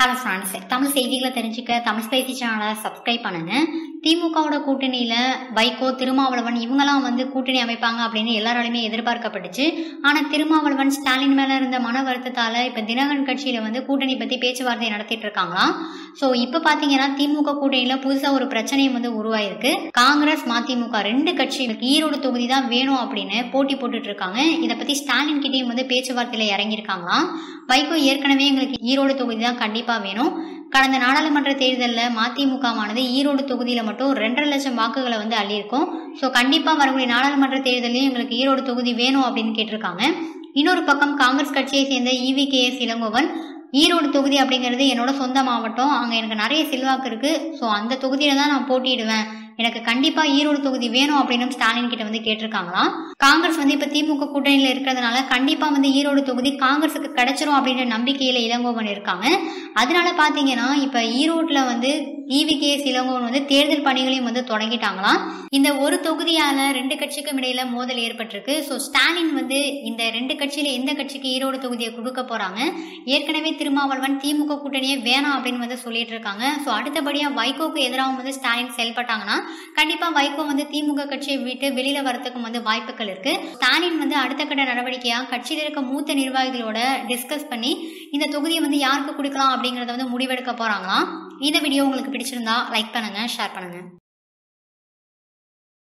Hello friends Tamil செய்திகளை தெரிஞ்சுக்க Tamil spicy சேனலை சப்ஸ்கிரைப் பண்ணுங்கள் திமுகவோட கூட்டணியில் வைகோ திருமாவளவன் இவங்கெல்லாம் வந்து கூட்டணி அமைப்பாங்க அப்படின்னு எல்லாராலையுமே எதிர்பார்க்கப்பட்டுச்சு. ஆனால் திருமாவளவன் ஸ்டாலின் மேலே இருந்த மன வருத்தத்தால் இப்போ தினகரன் கட்சியில் வந்து கூட்டணி பற்றி பேச்சுவார்த்தை நடத்திட்டு இருக்காங்களாம் ஸோ இப்போ பார்த்தீங்கன்னா திமுக கூட்டணியில் புதுசாக ஒரு பிரச்சனையும் வந்து உருவாயிருக்கு. காங்கிரஸ் மதிமுக ரெண்டு கட்சிகளுக்கு ஈரோடு தொகுதி தான் வேணும் அப்படின்னு போட்டி போட்டுட்டு இருக்காங்க. இதை பற்றி ஸ்டாலின் கிட்டேயும் வந்து பேச்சுவார்த்தையில் இறங்கியிருக்காங்களாம் வைகோ ஏற்கனவே எங்களுக்கு ஈரோடு தொகுதி தான் கண்டிப்பாக வேணும். கடந்த நாடாளுமன்ற தேர்தலில் மதிமுகவானது ஈரோடு தொகுதியில் மட்டும் ரெண்டரை லட்சம் வாக்குகளை வந்து அள்ளியிருக்கோம். ஸோ கண்டிப்பாக வரக்கூடிய நாடாளுமன்ற தேர்தலையும் எங்களுக்கு ஈரோடு தொகுதி வேணும் அப்படின்னு கேட்டிருக்காங்க. இன்னொரு பக்கம் காங்கிரஸ் கட்சியை சேர்ந்த E V K S Elangovan Erode தொகுதி அப்படிங்கிறது என்னோட சொந்த மாவட்டம். அங்கே எனக்கு நிறைய செல்வாக்கு இருக்குது ஸோ அந்த தொகுதியில் தான் நான் போட்டியிடுவேன். எனக்கு கண்டிப்பா ஈரோடு தொகுதி வேணும் அப்படின்னு ஸ்டாலின் கிட்ட வந்து கேட்டிருக்காங்களாம். காங்கிரஸ் வந்து இப்ப திமுக கூட்டணியில இருக்கிறதுனால கண்டிப்பா வந்து ஈரோடு தொகுதி காங்கிரஸுக்கு கிடைச்சிரும் அப்படின்ற நம்பிக்கையில இளங்கோவன் இருக்காங்க. அதனால பாத்தீங்கன்னா இப்ப ஈரோட்ல வந்து இவிகேஎஸ் இளங்கோவன் வந்து தேர்தல் பணிகளையும் வந்து தொடங்கிட்டாங்களாம். இந்த ஒரு தொகுதியால ரெண்டு கட்சிக்கும் இடையில மோதல் ஏற்பட்டிருக்கு. ஸோ ஸ்டாலின் வந்து இந்த ரெண்டு கட்சியில எந்த கட்சிக்கு ஈரோடு தொகுதியை கொடுக்க போறாங்க? ஏற்கனவே திருமாவளவன் திமுக கூட்டணியே வேணாம் அப்படின்னு வந்து சொல்லிட்டு இருக்காங்க. ஸோ அடுத்தபடியா வைகோக்கு எதிராகவும் வந்து ஸ்டாலின் செயல்பட்டாங்கன்னா கண்டிப்பா வைகோ வந்து திமுக கட்சியை விட்டு வெளியில வரத்துக்கும் வந்து வாய்ப்புகள் இருக்கு. ஸ்டாலின் வந்து அடுத்த கட்ட நடவடிக்கையா கட்சியில் இருக்க மூத்த நிர்வாகிகளோட டிஸ்கஸ் பண்ணி இந்த தொகுதியை வந்து யாருக்கு கொடுக்கலாம் அப்படிங்கறத வந்து முடிவெடுக்க போறாங்களாம். இந்த வீடியோ உங்களுக்கு பிடிச்சிருந்தா லைக் பண்ணுங்கள் ஷேர் பண்ணுங்கள்